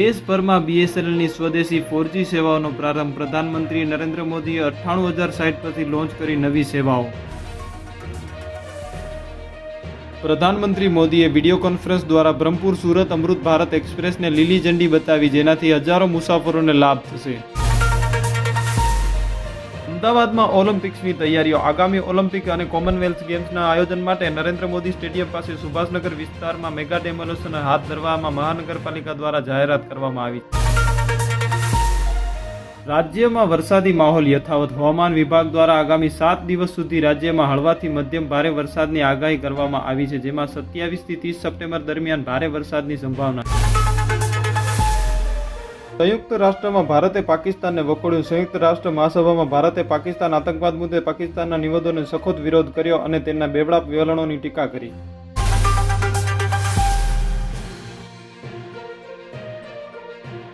દેશભરમાં બીએસએનએલની સ્વદેશી ફોરજી સેવાઓનો પ્રારંભ પ્રધાનમંત્રી નરેન્દ્ર મોદીએ અઠ્ઠાણું હજાર સાઇટ પરથી લોન્ચ કરી નવી સેવાઓ. પ્રધાનમંત્રી મોદીએ વીડિયો કોન્ફરન્સ દ્વારા બ્રહ્મપુર સુરત અમૃત ભારત એક્સપ્રેસને લીલી ઝંડી બતાવી, જેનાથી હજારો મુસાફરોને લાભ થશે. અમદાવાદમાં ઓલિમ્પિક્સની તૈયારીઓ. આગામી ઓલિમ્પિક અને કોમનવેલ્થ ગેમ્સના આયોજન માટે નરેન્દ્ર મોદી સ્ટેડિયમ પાસે સુભાષનગર વિસ્તારમાં મેગા ડેમોલેશન હાથ ધરવામાં મહાનગરપાલિકા દ્વારા જાહેરાત કરવામાં આવી. રાજ્યમાં વરસાદી માહોલ યથાવત. હવામાન વિભાગ દ્વારા આગામી સાત દિવસ સુધી રાજ્યમાં હળવાથી મધ્યમ ભારે વરસાદની આગાહી કરવામાં આવી છે, જેમાં સત્યાવીસથી ત્રીસ સપ્ટેમ્બર દરમિયાન ભારે વરસાદની સંભાવના સંયુક્ત રાષ્ટ્રમાં ભારતે પાકિસ્તાનને વખોડ્યું. સંયુક્ત રાષ્ટ્ર મહાસભામાં ભારતે પાકિસ્તાન આતંકવાદ મુદ્દે પાકિસ્તાનના નિવેદનોનો સખત વિરોધ કર્યો અને તેના બેવડા વલણોની ટીકા કરી.